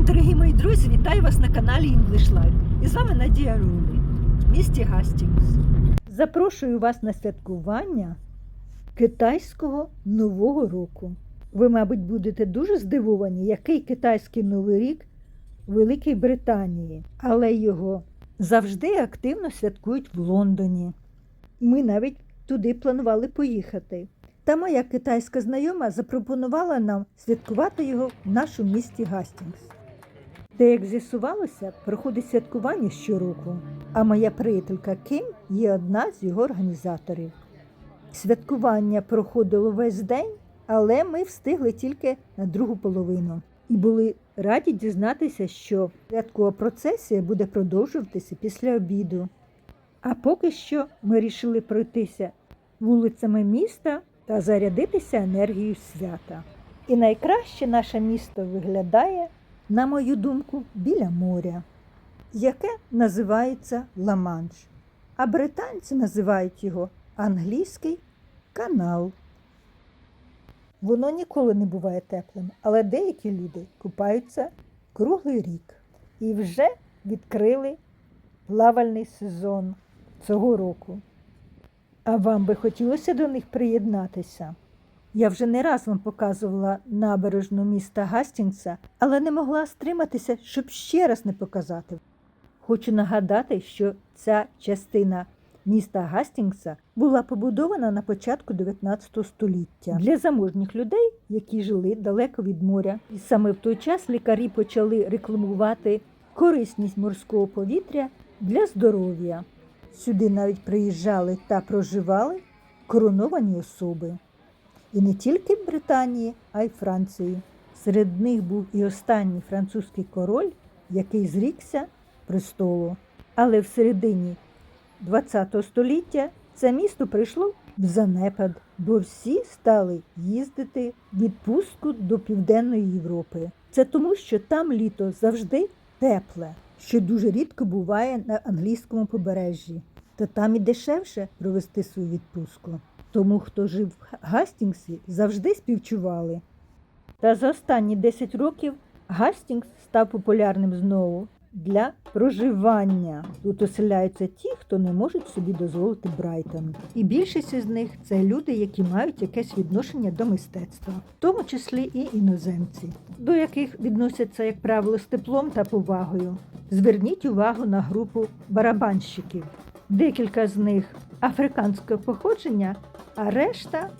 день, дорогі мої друзі! Вітаю вас на каналі English Life. І з вами Надія Рулі в місті Гастінгс. Запрошую вас на святкування китайського Нового року. Ви, мабуть, будете дуже здивовані, який китайський новий рік в Великій Британії, але його завжди активно святкують в Лондоні. Ми навіть туди планували поїхати. Та моя китайська знайома запропонувала нам святкувати його в нашому місті Гастінгс. Де, як з'ясувалося, проходить святкування щороку, а моя приятелька Ким є одна з його організаторів. Святкування проходило весь день, але ми встигли тільки на другу половину і були раді дізнатися, що святкова процесія буде продовжуватися після обіду. А поки що ми вирішили пройтися вулицями міста та зарядитися енергією свята. І найкраще наше місто виглядає, на мою думку, біля моря, яке називається Ла-Манш, а британці називають його англійський канал. Воно ніколи не буває теплим, але деякі люди купаються круглий рік і вже відкрили плавальний сезон цього року. А вам би хотілося до них приєднатися? Я вже не раз вам показувала набережну міста Гастінгса, але не могла стриматися, щоб ще раз не показати. Хочу нагадати, що ця частина міста Гастінгса була побудована на початку 19 століття для заможніх людей, які жили далеко від моря. І саме в той час лікарі почали рекламувати корисність морського повітря для здоров'я. Сюди навіть приїжджали та проживали короновані особи. І не тільки в Британії, а й Франції. Серед них був і останній французький король, який зрікся престолу. Але в середині ХХ століття це місто прийшло в занепад, бо всі стали їздити відпустку до Південної Європи. Це тому, що там літо завжди тепле, що дуже рідко буває на англійському побережжі. Та там і дешевше провести свою відпустку. Тому, хто жив в Гастінгсі, завжди співчували. Та за останні 10 років Гастінгс став популярним знову для проживання. Тут оселяються ті, хто не можуть собі дозволити Брайтон. І більшість із них це люди, які мають якесь відношення до мистецтва, в тому числі і іноземці, до яких відносяться, як правило, з теплом та повагою. Зверніть увагу на групу барабанщиків. Декілька з них африканського походження, а решта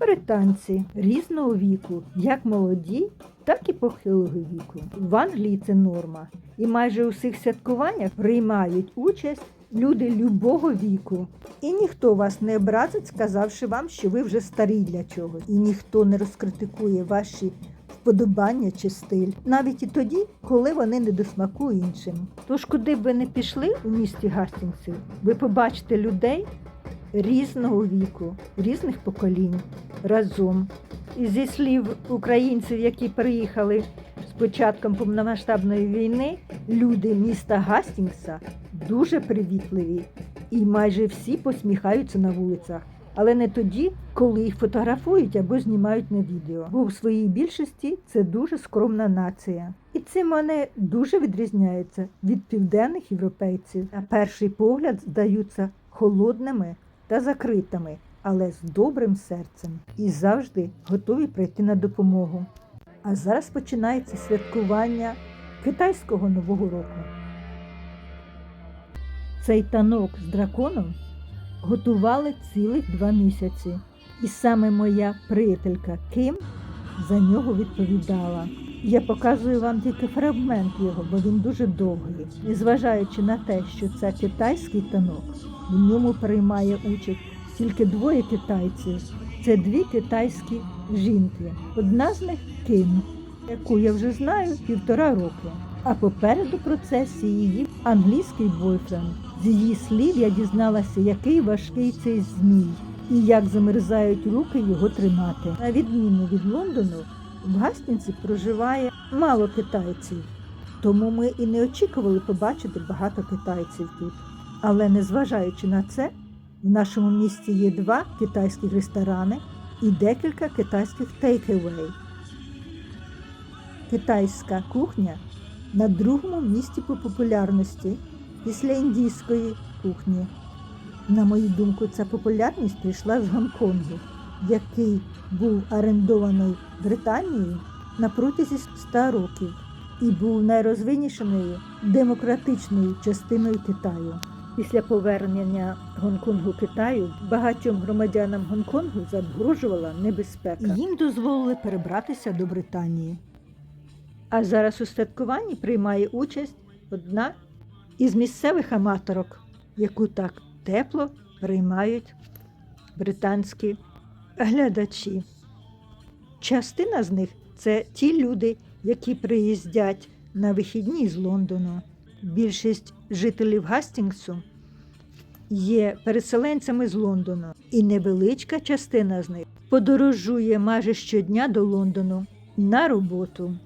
британці різного віку, як молоді, так і похилого віку. В Англії це норма. І майже у всіх святкуваннях приймають участь люди любого віку. І ніхто вас не образить, сказавши вам, що ви вже старі для чогось. І ніхто не розкритикує ваші вподобання чи стиль, навіть і тоді, коли вони не до смаку іншим. Тож, куди б ви не пішли у місті Гастінгсів, ви побачите людей різного віку, різних поколінь разом. І зі слів українців, які приїхали з початком повномасштабної війни, люди міста Гастінгса дуже привітливі і майже всі посміхаються на вулицях. Але не тоді, коли їх фотографують або знімають на відео. Бо в своїй більшості це дуже скромна нація. І цим вони дуже відрізняються від південних європейців. На перший погляд здаються холодними та закритими, але з добрим серцем і завжди готові прийти на допомогу. А зараз починається святкування китайського нового року. Цей танок з драконом готували цілих два місяці. І саме моя приятелька Ким за нього відповідала. Я показую вам тільки фрагмент його, бо він дуже довгий. Незважаючи на те, що це китайський танок, в ньому приймає участь тільки двоє китайців. Це дві китайські жінки. Одна з них Ким, яку я вже знаю півтора року. А попереду процесії її англійський бойфренд. З її слів я дізналася, який важкий цей змій і як замерзають руки його тримати. На відміну від Лондону, в Гастінці проживає мало китайців, тому ми і не очікували побачити багато китайців тут. Але незважаючи на це, в нашому місті є два китайських ресторани і декілька китайських тейк-евей. китайська кухня на другому місці по популярності після індійської кухні. На мою думку, ця популярність прийшла з Гонконгу, який був орендований Британією на протязі 100 років і був найрозвинішеною демократичною частиною Китаю. Після повернення Гонконгу Китаю багатьом громадянам Гонконгу загрожувала небезпека. І їм дозволили перебратися до Британії. А зараз у святкуванні приймає участь одна із місцевих аматорок, яку так тепло приймають британські глядачі. Частина з них це ті люди, які приїздять на вихідні з Лондону. Більшість жителів Гастінгсу є переселенцями з Лондону, і невеличка частина з них подорожує майже щодня до Лондону на роботу,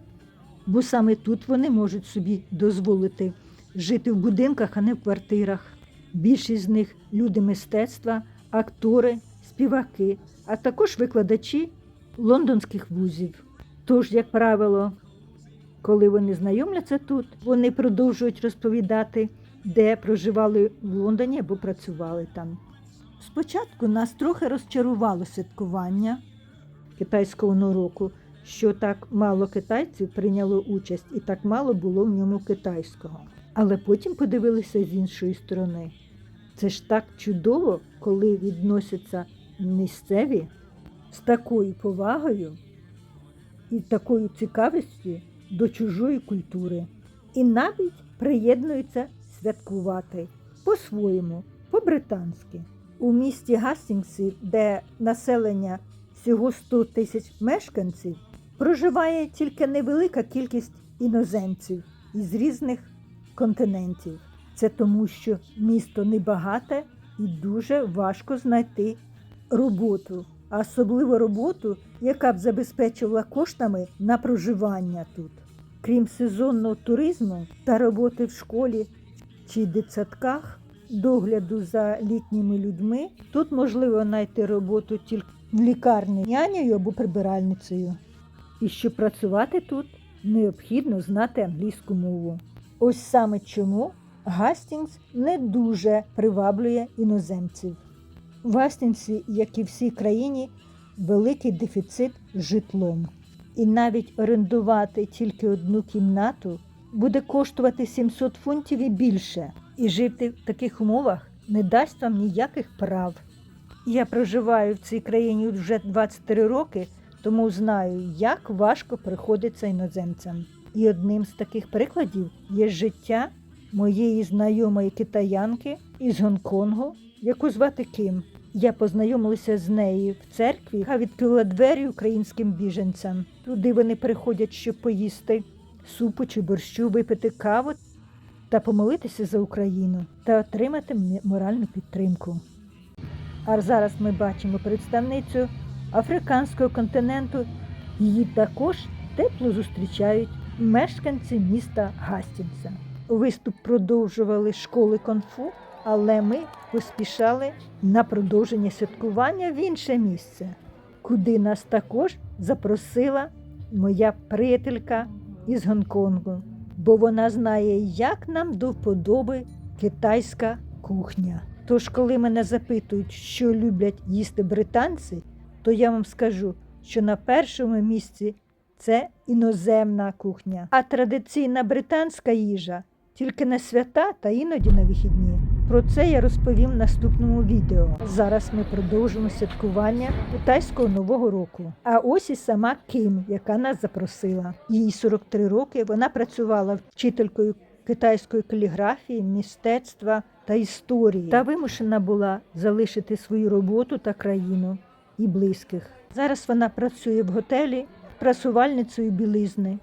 бо саме тут вони можуть собі дозволити жити в будинках, а не в квартирах. Більшість з них люди мистецтва, актори, співаки, а також викладачі лондонських вузів. Тож, як правило, коли вони знайомляться тут, вони продовжують розповідати, де проживали в Лондоні або працювали там. Спочатку нас трохи розчарувало святкування китайського нового що так мало китайців прийняло участь і так мало було в ньому китайського. Але потім подивилися з іншої сторони. Це ж так чудово, коли відносяться місцеві з такою повагою і такою цікавістю до чужої культури. І навіть приєднуються святкувати по-своєму, по-британськи. У місті Гастінгсі, де населення всього 100 тисяч мешканців, проживає тільки невелика кількість іноземців із різних континентів. Це тому, що місто небагате і дуже важко знайти роботу, а особливо роботу, яка б забезпечувала коштами на проживання тут. Крім сезонного туризму та роботи в школі чи дитсадках, догляду за літніми людьми, тут можливо знайти роботу тільки в лікарні нянею або прибиральницею. І щоб працювати тут, необхідно знати англійську мову. Ось саме чому Гастінгс не дуже приваблює іноземців. В Гастінгсі, як і всій країні, великий дефіцит житлом. І навіть орендувати тільки одну кімнату буде коштувати 700 фунтів і більше. І жити в таких умовах не дасть вам ніяких прав. Я проживаю в цій країні вже 23 роки, тому знаю, як важко приходиться іноземцям. І одним з таких прикладів є життя моєї знайомої китаянки із Гонконгу, яку звати Ким. Я познайомилася з нею в церкві, яка відкрила двері українським біженцям. Туди вони приходять, щоб поїсти супу чи борщу, випити каву та помолитися за Україну та отримати моральну підтримку. А зараз ми бачимо представницю африканського континенту. Її також тепло зустрічають мешканці міста Гастінса. Виступ продовжували школи конфу, але ми поспішали на продовження святкування в інше місце, куди нас також запросила моя приятелька із Гонконгу, бо вона знає, як нам до вподоби китайська кухня. Тож, коли мене запитують, що люблять їсти британці, то я вам скажу, що на першому місці це іноземна кухня, а традиційна британська їжа тільки на свята та іноді на вихідні. Про це я розповім в наступному відео. Зараз ми продовжимо святкування китайського нового року. А ось і сама Ким, яка нас запросила. Їй 43 роки. Вона працювала вчителькою китайської каліграфії, мистецтва та історії та вимушена була залишити свою роботу та країну і близьких. Зараз вона працює в готелі прасувальницею білизни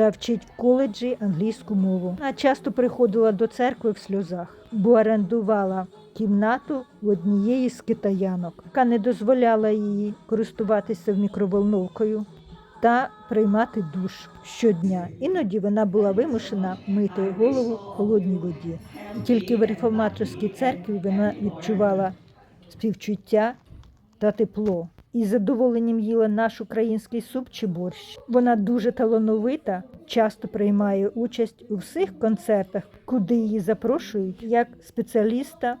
та вчить в коледжі англійську мову. Вона часто приходила до церкви в сльозах, бо орендувала кімнату в однієї з китаянок, яка не дозволяла їй користуватися мікроволновкою та приймати душ щодня. Іноді вона була вимушена мити голову в холодній воді. І тільки в реформаторській церкві вона відчувала співчуття та тепло. І задоволенням їла наш український суп чи борщ. Вона дуже талановита, часто приймає участь у всіх концертах, куди її запрошують як спеціаліста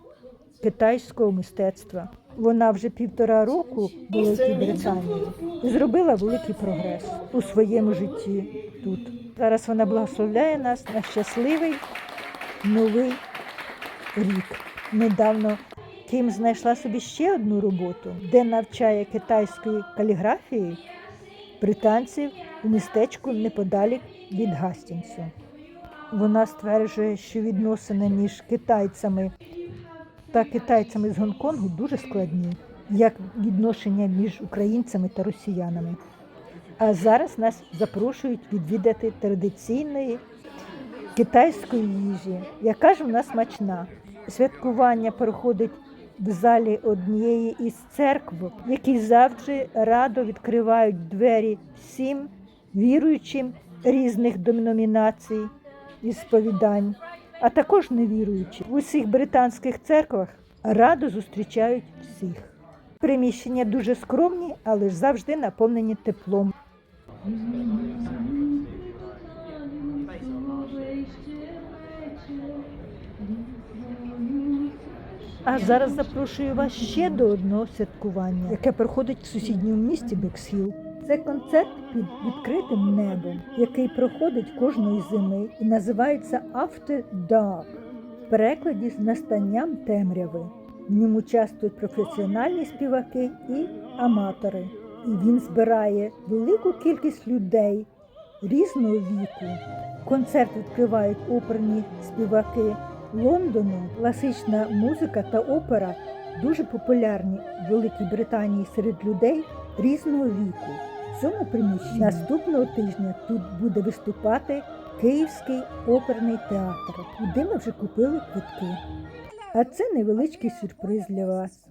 китайського мистецтва. Вона вже півтора року в Великій Британії і зробила великий прогрес у своєму житті тут. Зараз вона благословляє нас на щасливий новий рік. Недавно Кім знайшла собі ще одну роботу, де навчає китайської каліграфії британців у містечку неподалік від Гастінгсу. Вона стверджує, що відносини між китайцями та китайцями з Гонконгу дуже складні, як відношення між українцями та росіянами. А зараз нас запрошують відвідати традиційної китайської їжі, яка ж вона смачна. Святкування проходить в залі однієї із церкв, які завжди радо відкривають двері всім віруючим різних деномінацій і сповідань, а також невіруючим. В усіх британських церквах радо зустрічають всіх. Приміщення дуже скромні, але ж завжди наповнені теплом. А зараз запрошую вас ще до одного святкування, яке проходить в сусідньому місті Бексхіл. Це концерт під відкритим небом, який проходить кожної зими і називається After Dark в перекладі з настанням темряви. В ньому участвують професіональні співаки і аматори. І він збирає велику кількість людей різного віку. Концерт відкривають оперні співаки Лондону. Класична музика та опера дуже популярні в Великій Британії серед людей різного віку. В цьому приміщенні наступного тижня тут буде виступати Київський оперний театр, куди ми вже купили квитки. А це невеличкий сюрприз для вас.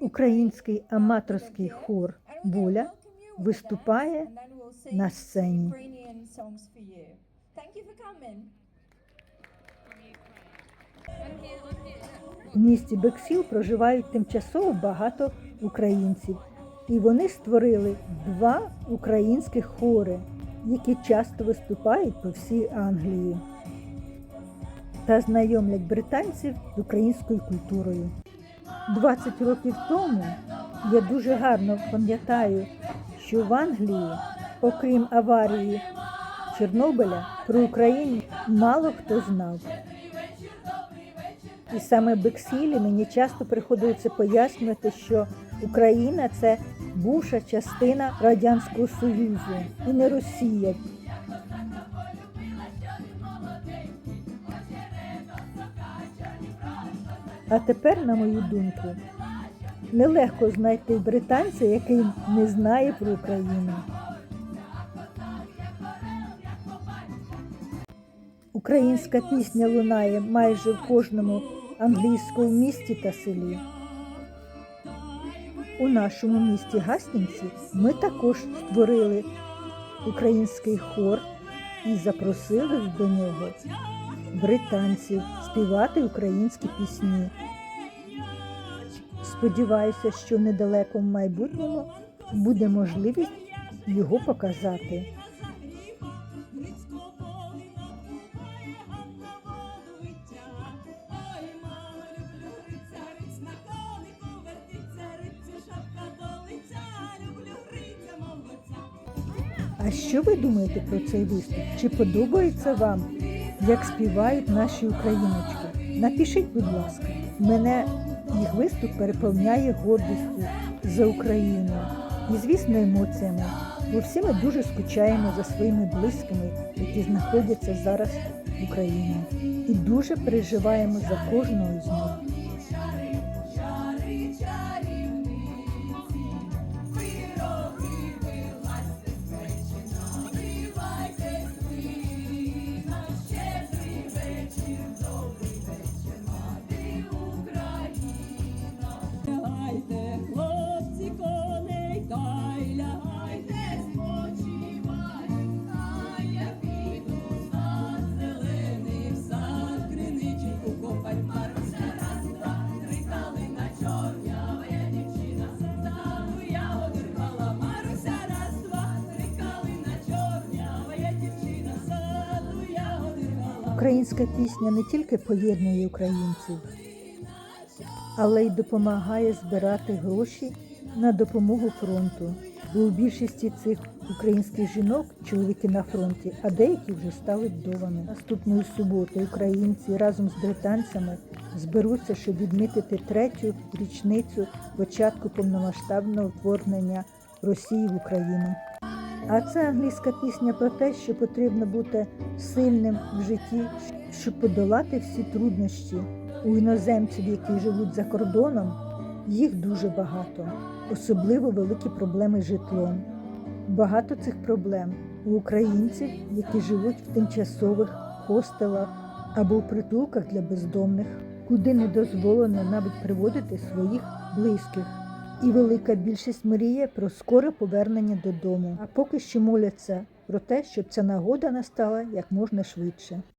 Український аматорський хор Буля виступає на сцені. В місті Бексіл проживають тимчасово багато українців, і вони створили два українських хори, які часто виступають по всій Англії та знайомлять британців з українською культурою. 20 років тому я дуже гарно пам'ятаю, що в Англії, окрім аварії Чорнобиля, про Україну мало хто знав. І саме Бексілі мені часто приходилося пояснювати, що Україна це бувша частина Радянського Союзу і не Росія. А тепер, на мою думку, нелегко знайти британця, який не знає про Україну. Українська пісня лунає майже в кожному англійському місті та селі. У нашому місті Гастінці ми також створили український хор і запросили до нього британців співати українські пісні. Сподіваюся, що в недалекому майбутньому буде можливість його показати. Думаєте про цей виступ? Чи подобається вам, як співають наші україночки? Напишіть, будь ласка, мене їх виступ переповняє гордістю за Україну і, звісно, емоціями. Бо всі ми дуже скучаємо за своїми близькими, які знаходяться зараз в Україні, і дуже переживаємо за кожного з них. Українська пісня не тільки поєднує українців, але й допомагає збирати гроші на допомогу фронту. Бо у більшості цих українських жінок чоловіки на фронті, а деякі вже стали вдовами. Наступної суботи українці разом з британцями зберуться, щоб відмітити третю річницю початку повномасштабного вторгнення Росії в Україну. А це англійська пісня про те, що потрібно бути сильним в житті, щоб подолати всі труднощі. У іноземців, які живуть за кордоном, їх дуже багато, особливо великі проблеми з житлом. Багато цих проблем у українців, які живуть в тимчасових хостелах або в притулках для бездомних, куди не дозволено навіть приводити своїх близьких. І велика більшість мріє про скоре повернення додому, а поки що моляться про те, щоб ця нагода настала як можна швидше.